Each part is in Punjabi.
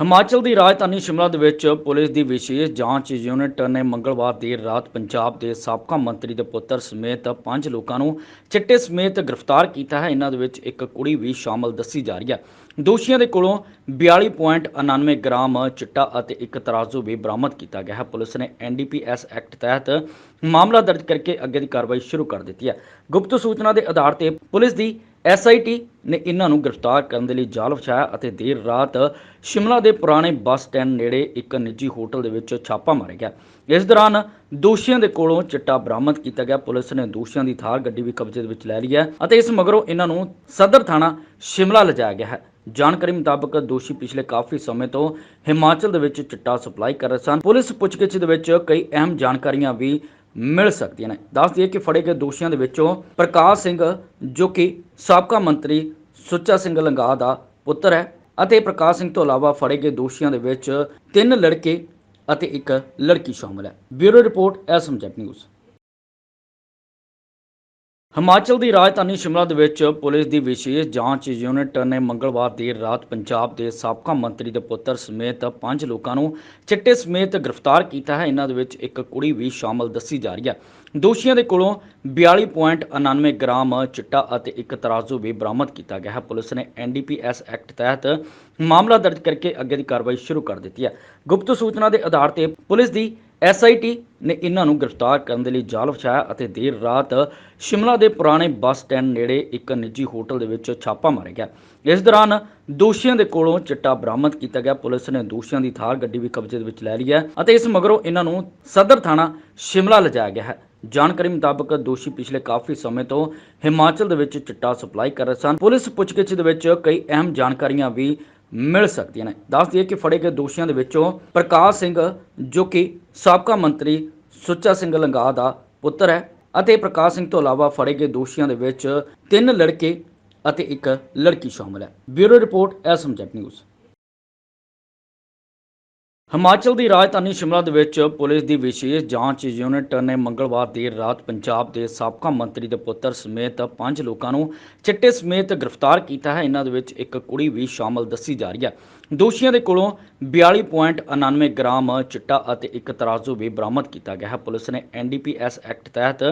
ਹਿਮਾਚਲ ਦੀ ਰਾਜਧਾਨੀ ਸ਼ਿਮਲਾ ਦੇ ਵਿੱਚ ਪੁਲਿਸ ਦੀ ਵਿਸ਼ੇਸ਼ ਜਾਂਚ ਯੂਨਿਟ ਨੇ ਮੰਗਲਵਾਰ ਦੇਰ ਰਾਤ ਪੰਜਾਬ ਦੇ ਸਾਬਕਾ ਮੰਤਰੀ ਦੇ ਪੁੱਤਰ ਸਮੇਤ ਪੰਜ ਲੋਕਾਂ ਨੂੰ ਚਿੱਟੇ ਸਮੇਤ ਗ੍ਰਿਫਤਾਰ ਕੀਤਾ ਹੈ। ਇਹਨਾਂ ਦੇ ਵਿੱਚ ਇੱਕ ਕੁੜੀ ਵੀ ਸ਼ਾਮਲ ਦੱਸੀ ਜਾ ਰਹੀ ਹੈ। ਦੋਸ਼ੀਆਂ ਦੇ ਕੋਲੋਂ 42.99 ਗ੍ਰਾਮ ਚਿੱਟਾ ਅਤੇ ਇੱਕ ਤਰਾਜ਼ੂ ਵੀ ਬਰਾਮਦ ਕੀਤਾ ਗਿਆ ਹੈ। ਪੁਲਿਸ ਨੇ ਐਨਡੀਪੀਐਸ ਐਕਟ ਤਹਿਤ ਮਾਮਲਾ ਦਰਜ ਕਰਕੇ ਅੱਗੇ ਦੀ ਕਾਰਵਾਈ ਸ਼ੁਰੂ ਕਰ ਦਿੱਤੀ ਹੈ। ਗੁਪਤ ਸੂਚਨਾ ਦੇ ਆਧਾਰ ਤੇ ਪੁਲਿਸ ਦੀ ਐਸਆਈਟੀ ਨੇ ਇਹਨਾਂ ਨੂੰ ਗ੍ਰਿਫਤਾਰ ਕਰਨ ਦੇ ਲਈ ਜਾਲ ਵਿਛਾਇਆ ਅਤੇ ਦੇਰ ਰਾਤ ਸ਼ਿਮਲਾ ਦੇ ਪੁਰਾਣੇ ਬੱਸ ਸਟੈਂਡ ਨੇੜੇ ਇੱਕ ਨਿੱਜੀ ਹੋਟਲ ਦੇ ਵਿੱਚ ਛਾਪਾ ਮਾਰਿਆ ਗਿਆ। ਇਸ ਦੌਰਾਨ ਦੋਸ਼ੀਆਂ ਦੇ ਕੋਲੋਂ ਚਿੱਟਾ ਬਰਾਮਦ ਕੀਤਾ ਗਿਆ। ਪੁਲਿਸ ਨੇ ਦੋਸ਼ੀਆਂ ਦੀ ਥਾਰ ਗੱਡੀ ਵੀ ਕਬਜ਼ੇ ਦੇ ਵਿੱਚ ਲੈ ਲਈ ਹੈ ਅਤੇ ਇਸ ਮਗਰੋਂ ਇਹਨਾਂ ਨੂੰ ਸਦਰ ਥਾਣਾ ਸ਼ਿਮਲਾ ਲਿਜਾਇਆ ਗਿਆ ਹੈ। ਜਾਣਕਾਰੀ ਮੁਤਾਬਕ ਦੋਸ਼ੀ ਪਿਛਲੇ ਕਾਫੀ ਸਮੇਂ ਤੋਂ ਹਿਮਾਚਲ ਦੇ ਵਿੱਚ ਚਿੱਟਾ ਸਪਲਾਈ ਕਰ ਰਹੇ ਸਨ। ਪੁਲਿਸ ਪੁੱਛਗਿੱਛ ਦੇ ਵਿੱਚ ਕਈ ਅਹਿਮ ਜਾਣਕਾਰੀਆਂ ਵੀ ਮਿਲ ਸਕਦੀਆਂ ਨੇ। ਦੱਸ ਦਈਏ ਕਿ ਫੜੇ ਗਏ ਦੋਸ਼ੀਆਂ ਦੇ ਵਿੱਚੋਂ ਪ੍ਰਕਾਸ਼ ਸਿੰਘ, ਜੋ ਕਿ ਸਾਬਕਾ ਮੰਤਰੀ ਸੁੱਚਾ ਸਿੰਘ ਲੰਗਾ ਦਾ ਪੁੱਤਰ ਹੈ, ਅਤੇ ਪ੍ਰਕਾਸ਼ ਸਿੰਘ ਤੋਂ ਇਲਾਵਾ ਫੜੇ ਗਏ ਦੋਸ਼ੀਆਂ ਦੇ ਵਿੱਚ ਤਿੰਨ ਲੜਕੇ ਅਤੇ ਇੱਕ ਲੜਕੀ ਸ਼ਾਮਲ ਹੈ। ਬਿਊਰੋ ਰਿਪੋਰਟ ਐਸਐਮ ਜੈਪ ਨਿਊਜ਼। ਹਿਮਾਚਲ ਦੀ ਰਾਜਧਾਨੀ ਸ਼ਿਮਲਾ ਦੇ ਵਿੱਚ ਪੁਲਿਸ ਦੀ ਵਿਸ਼ੇਸ਼ ਜਾਂਚ ਯੂਨਿਟ ਨੇ ਮੰਗਲਵਾਰ ਦੇਰ ਰਾਤ ਪੰਜਾਬ ਦੇ ਸਾਬਕਾ ਮੰਤਰੀ ਦੇ ਪੁੱਤਰ ਸਮੇਤ ਪੰਜ ਲੋਕਾਂ ਨੂੰ ਚਿੱਟੇ ਸਮੇਤ ਗ੍ਰਿਫਤਾਰ ਕੀਤਾ ਹੈ। ਇਹਨਾਂ ਦੇ ਵਿੱਚ ਇੱਕ ਕੁੜੀ ਵੀ ਸ਼ਾਮਲ ਦੱਸੀ ਜਾ ਰਹੀ ਹੈ। ਦੋਸ਼ੀਆਂ ਦੇ ਕੋਲੋਂ 42.99 ਗ੍ਰਾਮ ਚਿੱਟਾ ਅਤੇ ਇੱਕ ਤਰਾਜ਼ੂ ਵੀ ਬਰਾਮਦ ਕੀਤਾ ਗਿਆ ਹੈ। ਪੁਲਿਸ ਨੇ ਐਨਡੀਪੀਐਸ ਐਕਟ ਤਹਿਤ ਮਾਮਲਾ ਦਰਜ ਕਰਕੇ ਅੱਗੇ ਦੀ ਕਾਰਵਾਈ ਸ਼ੁਰੂ ਕਰ ਦਿੱਤੀ ਹੈ। ਗੁਪਤ ਸੂਚਨਾ ਦੇ ਆਧਾਰ ਤੇ ਪੁਲਿਸ ਦੀ ਐਸਆਈਟੀ ਨੇ ਇਹਨਾਂ ਨੂੰ ਗ੍ਰਿਫਤਾਰ ਕਰਨ ਦੇ ਲਈ ਜਾਲ ਵਿਛਾਇਆ ਅਤੇ ਦੇਰ ਰਾਤ ਸ਼ਿਮਲਾ ਦੇ ਪੁਰਾਣੇ ਬੱਸ ਸਟੈਂਡ ਨੇੜੇ ਇੱਕ ਨਿੱਜੀ ਹੋਟਲ ਦੇ ਵਿੱਚ ਛਾਪਾ ਮਾਰਿਆ ਗਿਆ। ਇਸ ਦੌਰਾਨ ਦੋਸ਼ੀਆਂ ਦੇ ਕੋਲੋਂ ਚਿੱਟਾ ਬਰਾਮਦ ਕੀਤਾ ਗਿਆ। ਪੁਲਿਸ ਨੇ ਦੋਸ਼ੀਆਂ ਦੀ ਥਾਰ ਗੱਡੀ ਵੀ ਕਬਜ਼ੇ ਦੇ ਵਿੱਚ ਲੈ ਲਈ ਹੈ ਅਤੇ ਇਸ ਮਗਰੋਂ ਇਹਨਾਂ ਨੂੰ ਸਦਰ ਥਾਣਾ ਸ਼ਿਮਲਾ ਲਿਜਾਇਆ ਗਿਆ ਹੈ। ਜਾਣਕਾਰੀ ਮੁਤਾਬਕ ਦੋਸ਼ੀ ਪਿਛਲੇ ਕਾਫੀ ਸਮੇਂ ਤੋਂ ਹਿਮਾਚਲ ਦੇ ਵਿੱਚ ਚਿੱਟਾ ਸਪਲਾਈ ਕਰ ਰਹੇ ਸਨ। ਪੁਲਿਸ ਪੁੱਛਗਿੱਛ ਦੇ ਵਿੱਚ ਕਈ ਅਹਿਮ ਜਾਣਕਾਰੀਆਂ ਵੀ ਮਿਲ ਸਕਦੀਆਂ ਨੇ। ਦੱਸ ਦਈਏ ਕਿ ਫੜੇ ਗਏ ਦੋਸ਼ੀਆਂ ਦੇ ਵਿੱਚੋਂ ਪ੍ਰਕਾਸ਼ ਸਿੰਘ, ਜੋ ਕਿ ਸਾਬਕਾ ਮੰਤਰੀ ਸੁੱਚਾ ਸਿੰਘ ਲੰਗਾ ਦਾ ਪੁੱਤਰ ਹੈ ਅਤੇ ਪ੍ਰਕਾਸ਼ ਸਿੰਘ ਤੋਂ ਇਲਾਵਾ ਫੜੇ ਗਏ ਦੋਸ਼ੀਆਂ ਦੇ ਵਿੱਚ ਤਿੰਨ ਲੜਕੇ ਅਤੇ ਇੱਕ ਲੜਕੀ ਸ਼ਾਮਲ ਹੈ। ਬਿਊਰੋ ਰਿਪੋਰਟ ਐਸਐਮ ਜੈਪ ਨਿਊਜ਼। ਹਿਮਾਚਲ ਦੀ ਰਾਜਧਾਨੀ ਸ਼ਿਮਲਾ ਦੇ ਵਿੱਚ ਪੁਲਿਸ ਦੀ ਵਿਸ਼ੇਸ਼ ਜਾਂਚ ਯੂਨਿਟ ਨੇ ਮੰਗਲਵਾਰ ਦੇਰ ਰਾਤ ਪੰਜਾਬ ਦੇ ਸਾਬਕਾ ਮੰਤਰੀ ਦੇ ਪੁੱਤਰ ਸਮੇਤ ਪੰਜ ਲੋਕਾਂ ਨੂੰ ਚਿੱਟੇ ਸਮੇਤ ਗ੍ਰਿਫਤਾਰ ਕੀਤਾ ਹੈ। ਇਹਨਾਂ ਦੇ ਵਿੱਚ ਇੱਕ ਕੁੜੀ ਵੀ ਸ਼ਾਮਲ ਦੱਸੀ ਜਾ ਰਹੀ ਹੈ। ਦੋਸ਼ੀਆਂ ਦੇ ਕੋਲੋਂ 42.99 ਗ੍ਰਾਮ ਚਿੱਟਾ ਅਤੇ ਇੱਕ ਤਰਾਜ਼ੂ ਵੀ ਬਰਾਮਦ ਕੀਤਾ ਗਿਆ ਹੈ। ਪੁਲਿਸ ਨੇ ਐਨਡੀਪੀਐਸ ਐਕਟ ਤਹਿਤ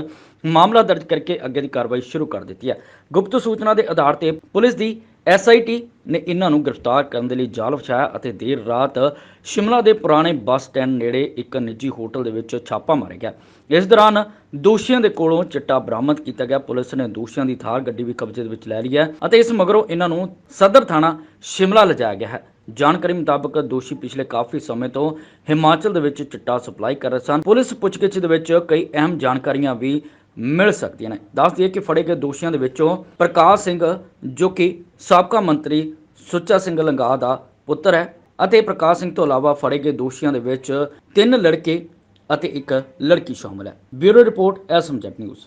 ਮਾਮਲਾ ਦਰਜ ਕਰਕੇ ਅੱਗੇ ਦੀ ਕਾਰਵਾਈ ਸ਼ੁਰੂ ਕਰ ਦਿੱਤੀ ਹੈ। ਗੁਪਤ ਸੂਚਨਾ ਦੇ ਆਧਾਰ ਤੇ ਪੁਲਿਸ ਦੀ ਐਸਆਈਟੀ ਨੇ ਇਹਨਾਂ ਨੂੰ ਗ੍ਰਿਫਤਾਰ ਕਰਨ ਦੇ ਲਈ ਜਾਲ ਵਿਛਾਇਆ ਅਤੇ ਦੇਰ ਰਾਤ ਸ਼ਿਮਲਾ ਦੇ ਪੁਰਾਣੇ ਬੱਸ ਸਟੈਂਡ ਨੇੜੇ ਇੱਕ ਨਿੱਜੀ ਹੋਟਲ ਦੇ ਵਿੱਚ ਛਾਪਾ ਮਾਰਿਆ ਗਿਆ। ਇਸ ਦੌਰਾਨ ਦੋਸ਼ੀਆਂ ਦੇ ਕੋਲੋਂ ਚਿੱਟਾ ਬਰਾਮਦ ਕੀਤਾ ਗਿਆ। ਪੁਲਿਸ ਨੇ ਦੋਸ਼ੀਆਂ ਦੀ ਥਾਰ ਗੱਡੀ ਵੀ ਕਬਜ਼ੇ ਦੇ ਵਿੱਚ ਲੈ ਲਈ ਹੈ ਅਤੇ ਇਸ ਮਗਰੋਂ ਇਹਨਾਂ ਨੂੰ ਸਦਰ ਥਾਣਾ ਸ਼ਿਮਲਾ ਲਿਜਾਇਆ ਗਿਆ ਹੈ। ਜਾਣਕਾਰੀ ਮੁਤਾਬਕ ਦੋਸ਼ੀ ਪਿਛਲੇ ਕਾਫੀ ਸਮੇਂ ਤੋਂ ਹਿਮਾਚਲ ਦੇ ਵਿੱਚ ਚਿੱਟਾ ਸਪਲਾਈ ਕਰ ਰਹੇ ਸਨ। ਪੁਲਿਸ ਪੁੱਛਗਿੱਛ ਦੇ ਵਿੱਚ ਕਈ ਅਹਿਮ ਜਾਣਕਾਰੀਆਂ ਵੀ ਮਿਲ ਸਕਦੀਆਂ ਨੇ। ਦੱਸ ਦਈਏ ਕਿ ਫੜੇ ਗਏ ਦੋਸ਼ੀਆਂ ਦੇ ਵਿੱਚੋਂ ਪ੍ਰਕਾਸ਼ ਸਿੰਘ, ਜੋ ਕਿ ਸਾਬਕਾ ਮੰਤਰੀ ਸੁੱਚਾ ਸਿੰਘ ਲੰਗਾ ਦਾ ਪੁੱਤਰ ਹੈ ਅਤੇ ਪ੍ਰਕਾਸ਼ ਸਿੰਘ ਤੋਂ ਇਲਾਵਾ ਫੜੇ ਗਏ ਦੋਸ਼ੀਆਂ ਦੇ ਵਿੱਚ ਤਿੰਨ ਲੜਕੇ ਅਤੇ ਇੱਕ ਲੜਕੀ ਸ਼ਾਮਲ ਹੈ। ਬਿਊਰੋ ਰਿਪੋਰਟ ਐਸਐਮ ਜੈਪ ਨਿਊਜ਼।